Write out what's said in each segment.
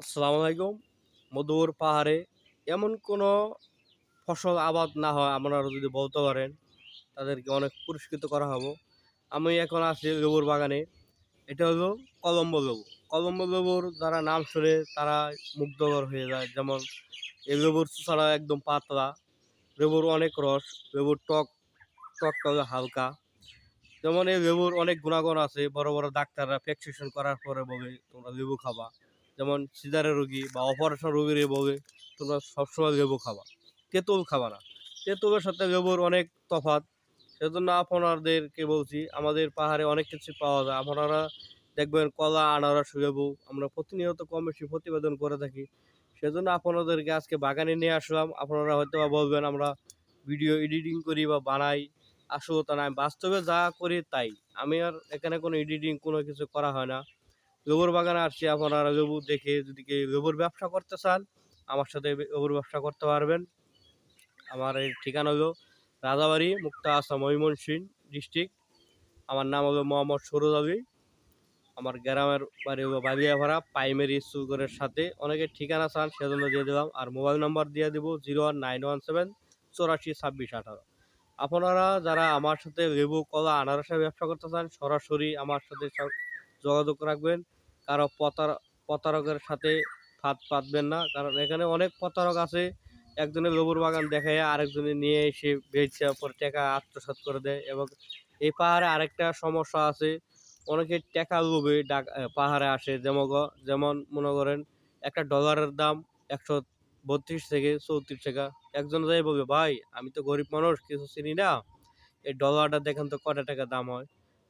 আসসালামু আলাইকুম। মধুর পাহাড়ে এমন কোনো ফসল আবাদ না হয়, আপনারা যদি বলতে পারেন, তাদেরকে অনেক পুরস্কৃত করা হব। আমি এখন আছি লেবুর বাগানে। এটা হলো কলম্বো লেবু। কলম্বো লেবুর যারা নাম শুনে তারা মুগ্ধকর হয়ে যায়। যেমন এই লেবুর ছাড়া একদম পাতলা, লেবুর অনেক রস, লেবুর টক টকটা হলো হালকা। যেমন এই লেবুর অনেক গুণাগুণ আছে। বড় বড় ডাক্তাররা প্রেসক্রিপশন করার পরে বলে তোমরা লেবু খাবা। যেমন সিজারের রোগী বা অপারেশন রোগীর বলে তোমরা সবসময় লেবু খাবা। তেঁতুল খাবা না। তেঁতুলের সাথে লেবুর অনেক তফাৎ। সেজন্য আপনাদেরকে বলছি, আমাদের পাহাড়ে অনেক কিছু পাওয়া যায়। আপনারা দেখবেন কলা, আনারস, লেবু আমরা প্রতিনিয়ত কম বেশি প্রতিবেদন করে থাকি। সেজন্য আপনাদেরকে আজকে বাগানে নিয়ে আসলাম। আপনারা হয়তো বলবেন, আমরা ভিডিও এডিটিং করি বা বানাই। আসলে তা না বাস্তবে যা করি তাই। আমি আর এখানে কোনো এডিটিং কোনো কিছু করা হয় না। লেবুর বাগানে আসছি, আপনারা লেবু দেখে যদি কেউ লেবুর ব্যবসা করতে চান, আমার সাথে লেবুর ব্যবসা করতে পারবেন। আমার এই ঠিকানা হলো রাজাবাড়ি, মুক্তা আসাম ময়মনসিং ডিস্ট্রিক্ট। আমার নাম হলো মোহাম্মদ সরোজ আলী। আমার গ্রামের বাড়ি হলো বালিয়াভাড়া, প্রাইমারি স্কুলের সাথে। অনেকের ঠিকানা চান, সেজন্য দিয়ে দিলাম। আর মোবাইল নাম্বার দিয়ে দেবো zero one nine one seven চৌরাশি ছাব্বিশ আঠারো। আপনারা যারা আমার সাথে লেবু, কলা, আনারসের ব্যবসা করতে চান, সরাসরি আমার সাথে যোগাযোগ রাখবেন। কারও প্রতার প্রতারকের সাথে ফাঁদ পাতবেন না। কারণ এখানে অনেক প্রতারক আছে। একজনের লেবুর বাগান দেখায় আরেকজনে নিয়ে এসে বেচে পরে টাকা আত্মসাৎ করে দেয় এবং এই পাহাড়ে আরেকটা সমস্যা আছে। অনেকে টাকা লোভে পাহাড়ে আসে। যেমন যেমন মনে করেন একটা ডলারের দাম একশো বত্রিশ থেকে চৌত্রিশ টাকা। একজন যাই বলবে ভাই, আমি তো গরিব মানুষ, কিছু চিনি না। এই ডলারটা দেখেন তো কটা টাকা দাম হয়?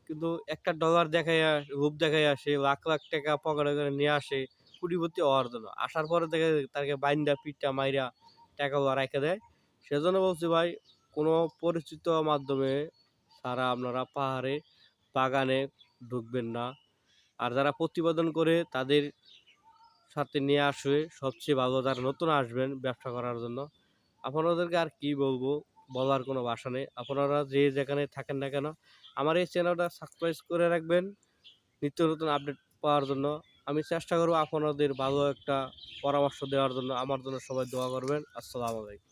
কিন্তু একটা ডলার দেখাই রূপ দেখাই আসে, লাখ লাখ টাকা পকেটে করে নিয়ে আসে, কুটিপতি হওয়ার জন্য। আসার পরে দেখে তাকে বাইন্দা পিঠটা মাইরা টাকা টাকাগুলো রেখে দেয়। সেজন্য বলছি ভাই, কোনো পরিচিত মাধ্যমে সারা আপনারা পাহাড়ে, বাগানে ঢুকবেন না। আর যারা প্রতিবেদন করে তাদের সাথে নিয়ে আসবে সবচেয়ে ভালো যারা নতুন আসবেন ব্যবসা করার জন্য, আপনাদেরকে আর কি বলব? বলার কোনো ভাষা নেই। আপনারা যে যেখানে থাকেন না কেন, আমার এই চ্যানেলটা সাবস্ক্রাইব করে রাখবেন নিত্য নতুন আপডেট পাওয়ার জন্য। আমি চেষ্টা করব আপনাদের ভালো একটা পরামর্শ দেওয়ার জন্য। আমার জন্য সবাই দোয়া করবেন। আসসালামু আলাইকুম।